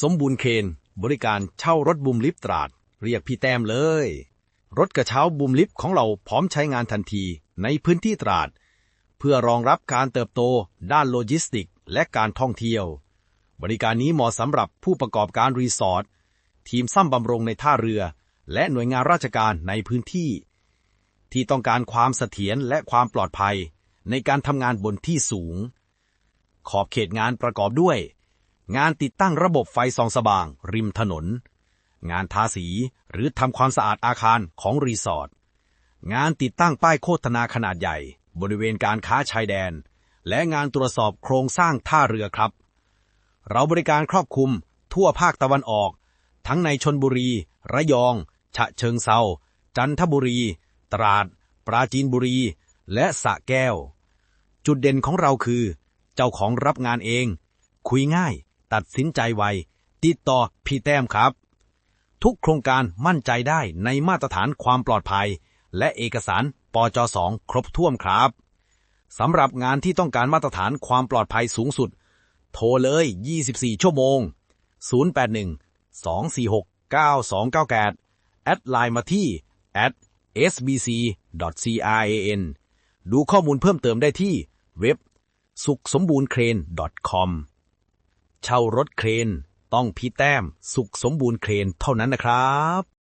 สมบูรณ์เคน บริการเช่ารถบูมลิฟต์ตราด เรียกพี่แต้มเลย รถกระเช้าบูมลิฟต์ของเราพร้อมใช้งานทันทีในพื้นที่ตราด เพื่อรองรับการเติบโตด้านโลจิสติก และการท่องเที่ยว บริการนี้เหมาะสำหรับผู้ประกอบการรีสอร์ททีมซ่อมบำรุงในท่าเรือ และหน่วยงานราชการในพื้นที่ ที่ต้องการความเสถียรและความปลอดภัยในการทำงานบนที่สูง ขอบเขตงานประกอบด้วย งานติดตั้งระบบไฟส่องสว่าง ริมถนน งานทาสีหรือทำความสะอาดอาคารของรีสอร์ท งานติดตั้งป้ายโฆษณาขนาดใหญ่ บริเวณการค้าชายแดน และงานตรวจสอบโครงสร้างท่าเรือครับ เราบริการครอบคลุม ทั่วภาคตะวันออก ทั้งในชนบุรี ระยอง ฉะเชิงเซาจันทบุรี ตราด ปราจีนบุรี และสระแก้ว จุดเด่นของเราคือ เจ้าของรับงานเอง คุยง่าย ตัดสินใจไว ติดต่อพี่แต้มครับ ทุกโครงการมั่นใจได้ในมาตรฐานความปลอดภัย และเอกสารปจ2ครบถ้วนครับสำหรับงานที่ต้องการมาตรฐานความปลอดภัยสูงสุด โทรเลย 24 ชั่วโมง 081 246 9298 แอดไลน์มาที่ at sbc.can ดูข้อมูลเพิ่มเติมได้ที่เว็บ สุขสมบูรณ์เครน .com เช่ารถเครน ต้องพี่แต้ม สุขสมบูรณ์เครนเท่านั้นนะครับ